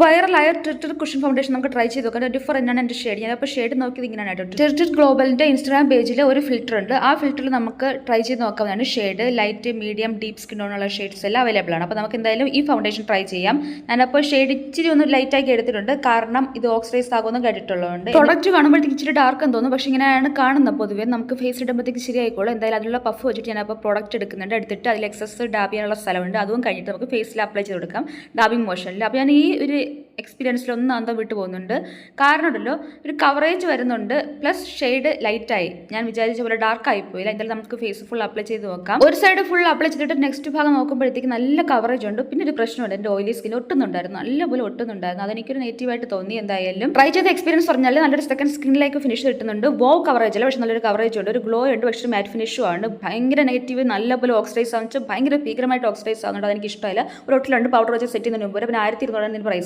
വൈറലായ Twitter cushion foundation നമുക്ക് try ചെയ്ത് നോക്കാം. ഫോർ എന്നാണ് എന്റെ ഷെയ്ഡ് ഞാൻ അപ്പോൾ ഷെയ്ഡ് നോക്കി ഇങ്ങനെയാണ് കേട്ടോ. ട്വിറ്റർ ഗ്ലോബലിന്റെ ഇൻസ്റ്റാഗ്രാം പേജിൽ ഒരു ഫിൽറ്റർ ഉണ്ട്. ആ ഫിൽറ്ററിൽ നമുക്ക് ട്രൈ ചെയ്ത് നോക്കാവുന്നതാണ് shade light medium deep skin ഉള്ള ഷെയ്ഡ്സ് എല്ലാം അവൈലബിൾ ആണ്. അപ്പോൾ നമുക്ക് എന്തായാലും ഈ ഫൗണ്ടേഷൻ ട്രൈ ചെയ്യാം. ഞാനപ്പോൾ ഷെയ്ഡ് ഇച്ചിരി ഒന്ന് ലൈറ്റാക്കി എടുത്തിട്ടുണ്ട്. കാരണം ഇത് ഓക്സിഡൈസ് ആകുമെന്ന് കേട്ടിട്ടുള്ളതുകൊണ്ട് പ്രൊഡക്റ്റ് കാണുമ്പോഴത്തേക്ക് ഇച്ചിരി ഡാർക്ക് എന്ന് തോന്നുന്നു. പക്ഷേ ഇങ്ങനെയാണ് കാണുന്നത് പൊതുവേ. നമുക്ക് ഫേസ് ഇടുമ്പോഴത്തേക്ക് ശരിയായിക്കോളും എന്തായാലും അതിലുള്ള പഫ് വെച്ചിട്ട് ഞാനപ്പോൾ പ്രോഡക്റ്റ് എടുക്കുന്നുണ്ട്. എടുത്തിട്ട് അതിൽ എക്സസ് ഡാബ് ചെയ്യാനുള്ള സ്ഥലമുണ്ട്. അതും കഴിഞ്ഞിട്ട് നമുക്ക് ഫേസിൽ അപ്ലൈ ചെയ്ത് കൊടുക്കാം. ഡാബിങ് മോഷനിൽ അപ്പോൾ ഞാൻ ഈ ഒരു എക്സ്പീരിയൻസിലൊന്നും അന്തം വിട്ടു പോകുന്നുണ്ട്. കാരണം ഉണ്ടല്ലോ ഒരു കവറേജ് വരുന്നുണ്ട് പ്ലസ് ഷെയ്ഡ് ലൈറ്റായി ഞാൻ വിചാരിച്ച പോലെ ഡാർക്ക് ആയി പോയില്ല എന്തായാലും നമുക്ക് ഫേസ് ഫുൾ അപ്ലൈ ചെയ്ത് നോക്കാം. ഒരു സൈഡ് ഫുൾ അപ്ലൈ ചെയ്തിട്ട് നെക്സ്റ്റ് ഭാഗം നോക്കുമ്പോഴത്തേക്ക് നല്ല കവറേജ് ഉണ്ട്. പിന്നെ ഒരു പ്രശ്നമുണ്ട്. എന്റെ ഓയിലി സ്കിൻ ഒട്ടുന്നുണ്ടായിരുന്നു. നല്ലപോലെ ഒട്ടുന്നുണ്ടായിരുന്നു. അതെനിക്കൊരു നെഗറ്റീവായിട്ട് തോന്നി എന്തായാലും. ട്രൈ ചെയ്ത എക്സ്പീരിയൻസ് പറഞ്ഞാൽ നല്ലൊരു സെക്കൻഡ് സ്കിന്നിലേക്ക് ഫിനിഷ് കിട്ടുന്നുണ്ട്. വോ കവറേജ് അല്ല? പക്ഷേ നല്ലൊരു കവറേജ് ഉണ്ട്. ഒരു ഗ്ലോ ഉണ്ട്. പക്ഷേ മാറ്റ് ഫിനിഷും ആണ്. ഭയങ്കര നെഗറ്റീവ് നല്ലപോലെ ഓക്സിഡൈസ് ആണെന്ന് ഭയങ്കര ഭീകരമായിട്ട് ഓക്സിഡൈസ് ആകുന്നുണ്ട് അതെനിക്ക് ഇഷ്ടമല്ല ഒരു ഒട്ടിലുണ്ട്. പൗഡർ വെച്ച് സെറ്റ് ചെയ്യുന്നതിന് മുമ്പ്. പിന്നെ ആയിരത്തി ഇരുന്നൂറ് പ്രൈസ്